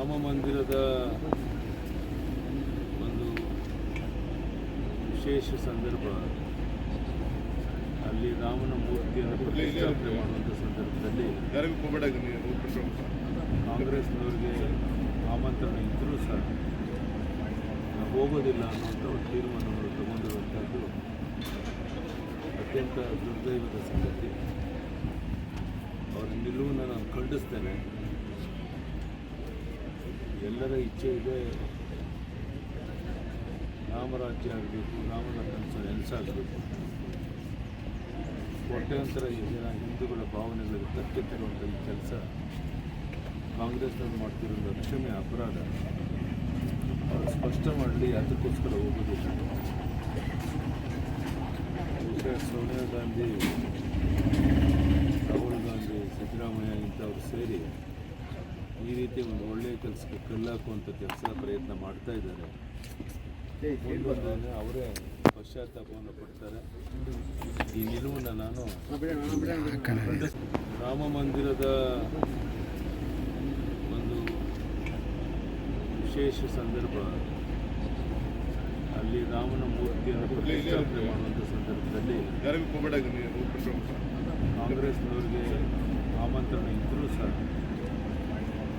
ರಾಮ ಮಂದಿರದ ಒಂದು ವಿಶೇಷ ಸಂದರ್ಭ. ಅಲ್ಲಿ ರಾಮನ ಮೂರ್ತಿಯನ್ನು ಪ್ರತಿಷ್ಠಾಪನೆ ಮಾಡುವಂಥ ಸಂದರ್ಭದಲ್ಲಿ ಕಾಂಗ್ರೆಸ್ನವ್ರಿಗೆ ಆಮಂತ್ರಣ ಇದ್ದರೂ ಸಹ ಹೋಗೋದಿಲ್ಲ ಅನ್ನುವಂಥ ಒಂದು ತೀರ್ಮಾನವನ್ನು ತಗೊಂಡಿರುವಂಥದ್ದು ಅತ್ಯಂತ ದುರ್ದೈವದ ಸಂಗತಿ. ಅವರ ನಿಲುವನ್ನು ನಾನು ಖಂಡಿಸ್ತೇನೆ. ಎಲ್ಲರ ಇಚ್ಛೆ ಇದೆ. ರಾಮರಾಜ್ಯ ಆಗಬೇಕು, ರಾಮನ ಕನಸು ನೆನಸಾಗಬೇಕು ಕೋಟ್ಯಾಂತರ ಜನ ಹಿಂದೂಗಳ ಭಾವನೆಗಳಿಗೆ ಧಕ್ಕೆ ತರುವಂಥ ಈ ಕೆಲಸ ಕಾಂಗ್ರೆಸ್ನವ್ರು ಮಾಡ್ತಿರೋದು ಅಕ್ಷಮ್ಯ ಅಪರಾಧ. ಅವ್ರು ಸ್ಪಷ್ಟ ಮಾಡಲಿ, ಅದಕ್ಕೋಸ್ಕರ ಹೋಗೋದು. ಸೋನಿಯಾ ಗಾಂಧಿ ರಾಹುಲ್ ಗಾಂಧಿ ಸಿದ್ದರಾಮಯ್ಯ ಇಂಥವ್ರು ಸೇರಿ ಈ ರೀತಿ ಒಂದು ಒಳ್ಳೆಯ ಕೆಲಸಕ್ಕೆ ಕಲ್ಲಾಕುವಂಥ ಕೆಲಸ ಪ್ರಯತ್ನ ಮಾಡ್ತಾ ಇದ್ದಾರೆ. ಅವರೇ ಪಶ್ಚಾತ್ತಾಪವನ್ನು ಪಡ್ತಾರೆ. ಈ ನಿಲುವನ್ನು ನಾನು ರಾಮ ಮಂದಿರದ ಒಂದು ವಿಶೇಷ ಸಂದರ್ಭ ಅಲ್ಲಿ ರಾಮನ ಮೂರ್ತಿಯನ್ನು ಪ್ರತಿಷ್ಠಾಪನೆ ಮಾಡುವಂಥ ಸಂದರ್ಭದಲ್ಲಿ ಕಾಂಗ್ರೆಸ್ನವ್ರಿಗೆ ಆಮಂತ್ರಣ ಇದ್ದರೂ ಸಹ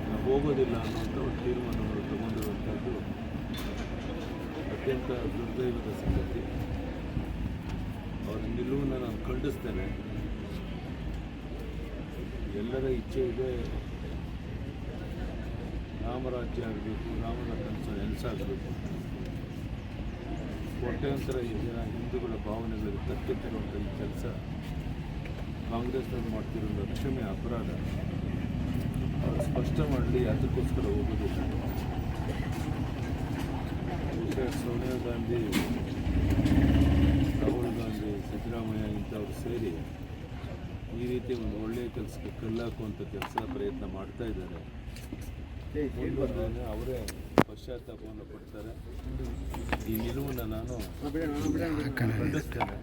ನಾವು ಹೋಗೋದಿಲ್ಲ ಅನ್ನುವಂಥ ಒಂದು ತೀರ್ಮಾನವನ್ನು ತಗೊಂಡಿರುವಂಥದ್ದು ಅತ್ಯಂತ ದುರ್ದೈವದ ಸಂಗತಿ. ಅವರ ನಿಲುವನ್ನು ನಾನು ಖಂಡಿಸ್ತೇನೆ. ಎಲ್ಲರ ಇಚ್ಛೆ ಇದೆ ರಾಮರಾಜ್ಯ ಆಗಬೇಕು, ರಾಮನ ಕನಸು ಆಗಬೇಕು ಕೋಟ್ಯಾಂತರ ಜನ ಹಿಂದೂಗಳ ಭಾವನೆಗಳಿಗೆ ತರುವಂಥ ಈ ಕೆಲಸ ಕಾಂಗ್ರೆಸ್ನವ್ರು ಮಾಡ್ತಿರೋದು ಅಕ್ಷಮ್ಯ ಅಪರಾಧ. ಸ್ಪಷ್ಟ ಮಾಡಲಿ ಅದಕ್ಕೋಸ್ಕರ ಹೋಗೋದಿಲ್ಲ ಸೋನಿಯಾ ಗಾಂಧಿ ರಾಹುಲ್ ಗಾಂಧಿ ಸಿದ್ದರಾಮಯ್ಯ ಇಂಥವ್ರು ಸೇರಿ ಈ ರೀತಿ ಒಂದು ಒಳ್ಳೆಯ ಕೆಲಸಕ್ಕೆ ಕಲ್ಲಾಕುವಂಥ ಕೆಲಸ ಪ್ರಯತ್ನ ಮಾಡ್ತಾ ಇದ್ದಾರೆ. ಅವರೇ ಪಶ್ಚಾತ್ತಾಪವನ್ನು ಕೊಡ್ತಾರೆ ಈ ನಿಲುವನ್ನು ನಾನು ಖಂಡಿಸ್ತೇನೆ